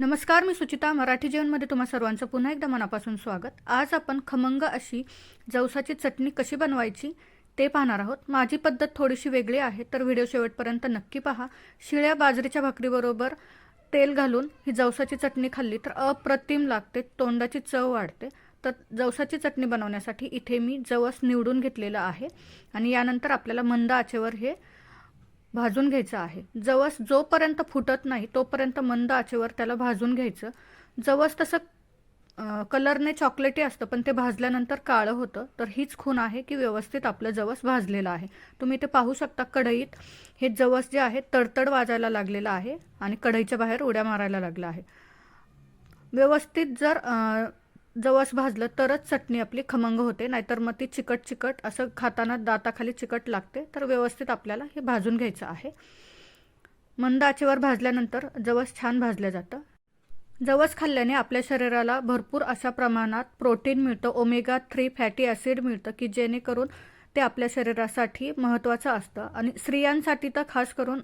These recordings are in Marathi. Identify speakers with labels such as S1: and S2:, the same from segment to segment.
S1: नमस्कार मी सुचिता मराठी जेवणमध्ये तुम्हा सर्वांचं पुन्हा एकदा मनापासून स्वागत. आज आपण खमंग अशी जवसाची चटणी कशी बनवायची ते पाहणार आहोत. माझी पद्धत थोडीशी वेगळी आहे तर व्हिडिओ शेवटपर्यंत नक्की पहा. शिळ्या बाजरीच्या भाकरीबरोबर तेल घालून ही जवसाची चटणी खाल्ली तर अप्रतिम लागते तोंडाची चव वाढते. तर जवसाची चटणी बनवण्यासाठी इथे मी जवस निवडून घेतलेलं आहे आणि यानंतर आपल्याला मंद आचेवर हे भाजून घ्यायचं आहे. जवस जोपर्यंत फुटत नाही तोपर्यंत मंद आचेवर त्याला भाजून घ्यायचं. जवस तसं कलरने चॉकलेटी असतं पण ते भाजल्यानंतर काळं होतं. तर हीच खून आहे की व्यवस्थित आपलं जवस भाजलेलं आहे. तुम्ही ते पाहू शकता कढईत हे जवस जे आहे तडतड वाजायला लागलेलं आहे आणि कढईच्या बाहेर उड्या मारायला लागलं आहे. व्यवस्थित जर जवस भाजलं तरच चटणी आपली खमंग होते. नाहीतर मग ती चिकट चिकट असं खाताना दाताखाली चिकट लागते. तर व्यवस्थित आपल्याला हे भाजून घ्यायचं आहे. मंद आचेवर भाजल्यानंतर जवस छान भाजलं जातं. जवस खाल्ल्याने आपल्या शरीराला भरपूर अशा प्रमाणात प्रोटीन मिळतं. ओमेगा थ्री फॅटी ॲसिड मिळतं की जेणेकरून ते आपल्या शरीरासाठी महत्त्वाचं असतं. आणि स्त्रियांसाठी तर खास करून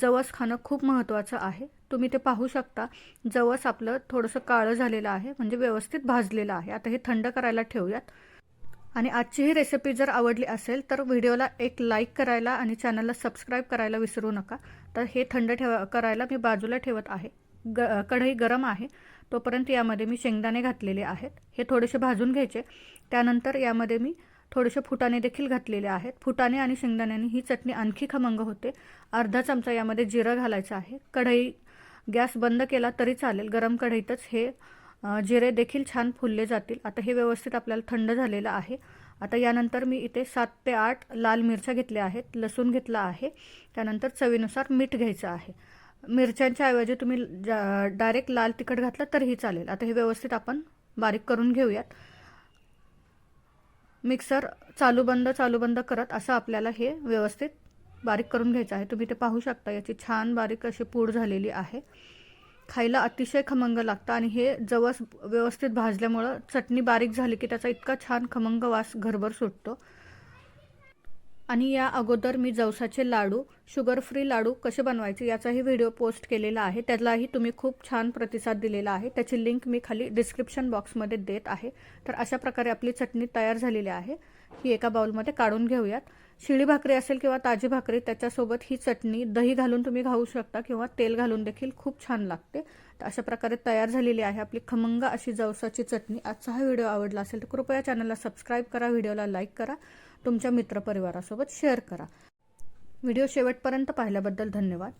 S1: जवस खाणं खूप महत्त्वाचं आहे. तुम्ही ते पाहू शकता. जवस आपलं थोडंसं काळं झालेलं आहे म्हणजे व्यवस्थित भाजलेलं आहे. आता हे थंड करायला ठेवूयात. आणि आजची ही रेसिपी जर आवडली असेल तर व्हिडिओला एक लाईक करायला आणि चॅनलला सबस्क्राईब करायला विसरू नका. तर हे थंड ठेवा करायला मी बाजूला ठेवत आहे. ग कढई गरम आहे. तोपर्यंत यामध्ये मी शेंगदाणे घातलेले आहेत. हे थोडेसे भाजून घ्यायचे. त्यानंतर यामध्ये मी थोडेसे फुटाणे देखील घातलेले आहेत. फुटाणे आणि शेंगदाण्याने ही चटणी आणखी खमंग होते. अर्धा चमचा यामध्ये जिरं घालायचं आहे. कढई गॅस बंद केला तरी चालेल. गरम कढईतच हे जिरे देखील छान फुलले जातील. आता हे व्यवस्थित आपल्याला थंड झालेलं आहे. आता यानंतर मी इथे सात ते आठ लाल मिरच्या घेतल्या आहेत. लसूण घेतला आहे. त्यानंतर चवीनुसार मीठ घ्यायचं आहे. मिरच्यांच्या ऐवजी तुम्ही डायरेक्ट लाल तिखट घातलं तरीही चालेल. आता हे व्यवस्थित आपण बारीक करून घेऊयात. मिक्सर चालू बंद चालू बंद करत असं आपल्याला हे व्यवस्थित बारीक करून घ्यायचं आहे. तुम्ही ते पाहू शकता याची छान बारीक अशी पूड झालेली आहे. खायला अतिशय खमंग लागतं आणि हे जवस व्यवस्थित भाजल्यामुळं चटणी बारीक झाली की त्याचा इतका छान खमंग वास घरभर सुटतो. आणि या अगोदर मी जवसाचे लाडू शुगर फ्री लाडू कसे बनवायचे याचाही व्हिडिओ पोस्ट केलेला आहे. त्यालाही तुम्ही खूप छान प्रतिसाद दिलेला आहे. त्याची लिंक मी खाली डिस्क्रिप्शन बॉक्समध्ये देत आहे. तर अशा प्रकारे आपली चटणी तयार झालेली आहे. ही एका बाउलमध्ये काढून घेऊयात. शिळी भाकरी असेल किंवा ताजी भाकरी त्याच्यासोबत ही चटणी दही घालून तुम्ही खाऊ शकता किंवा तेल घालून देखील खूप छान लागते. तर अशा प्रकारे तयार झालेली आहे आपली खमंग अशी जवसाची चटणी. आजचा हा व्हिडिओ आवडला असेल तर कृपया चॅनलला सबस्क्राईब करा व्हिडिओला लाईक करा. तुमच्या मित्रपरिवारासोबत शेअर करा. व्हिडिओ शेवटपर्यंत पाहिल्याबद्दल धन्यवाद.